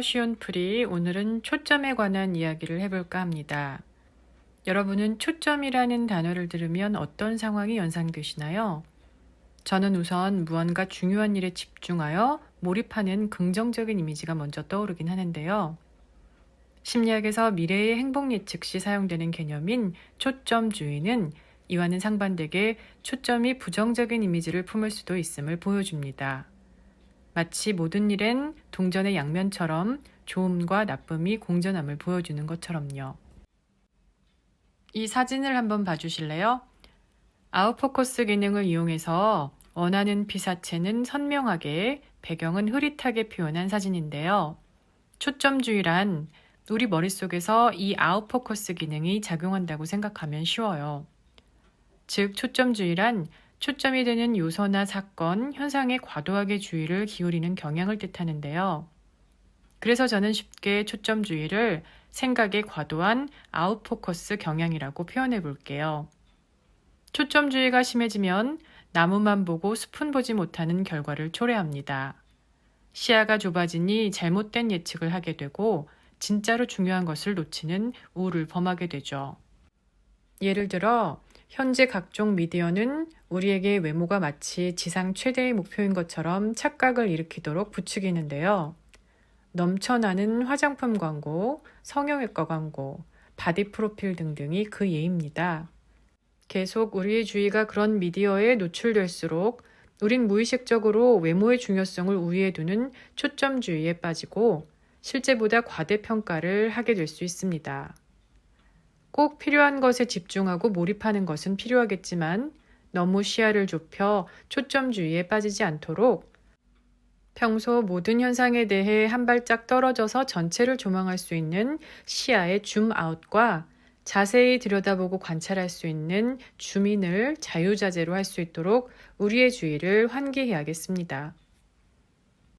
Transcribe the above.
쉬운 풀이 오늘은 초점에 관한 이야기를 해볼까 합니다. 여러분은 초점이라는 단어를 들으면 어떤 상황이 연상되시나요? 저는 우선 무언가 중요한 일에 집중하여 몰입하는 긍정적인 이미지가 먼저 떠오르긴 하는데요. 심리학에서 미래의 행복 예측 시 사용되는 개념인 초점주의는 이와는 상반되게 초점이 부정적인 이미지를 품을 수도 있음을 보여줍니다. 마치 모든 일엔 동전의 양면처럼 좋음과 나쁨이 공존함을 보여주는 것처럼요. 이 사진을 한번 봐주실래요? 아웃포커스 기능을 이용해서 원하는 피사체는 선명하게, 배경은 흐릿하게 표현한 사진인데요. 초점주의란 우리 머릿속에서 이 아웃포커스 기능이 작용한다고 생각하면 쉬워요. 즉, 초점주의란 초점이 되는 요소나 사건, 현상에 과도하게 주의를 기울이는 경향을 뜻하는데요. 그래서 저는 쉽게 초점주의를 생각의 과도한 아웃포커스 경향이라고 표현해 볼게요. 초점주의가 심해지면 나무만 보고 숲은 보지 못하는 결과를 초래합니다. 시야가 좁아지니 잘못된 예측을 하게 되고 진짜로 중요한 것을 놓치는 우를 범하게 되죠. 예를 들어 현재 각종 미디어는 우리에게 외모가 마치 지상 최대의 목표인 것처럼 착각을 일으키도록 부추기는데요. 넘쳐나는 화장품 광고, 성형외과 광고, 바디 프로필 등등이 그 예입니다. 계속 우리의 주의가 그런 미디어에 노출될수록 우린 무의식적으로 외모의 중요성을 우위에 두는 초점주의에 빠지고 실제보다 과대평가를 하게 될 수 있습니다. 꼭 필요한 것에 집중하고 몰입하는 것은 필요하겠지만 너무 시야를 좁혀 초점주의에 빠지지 않도록 평소 모든 현상에 대해 한 발짝 떨어져서 전체를 조망할 수 있는 시야의 줌아웃과 자세히 들여다보고 관찰할 수 있는 줌인을 자유자재로 할 수 있도록 우리의 주의를 환기해야겠습니다.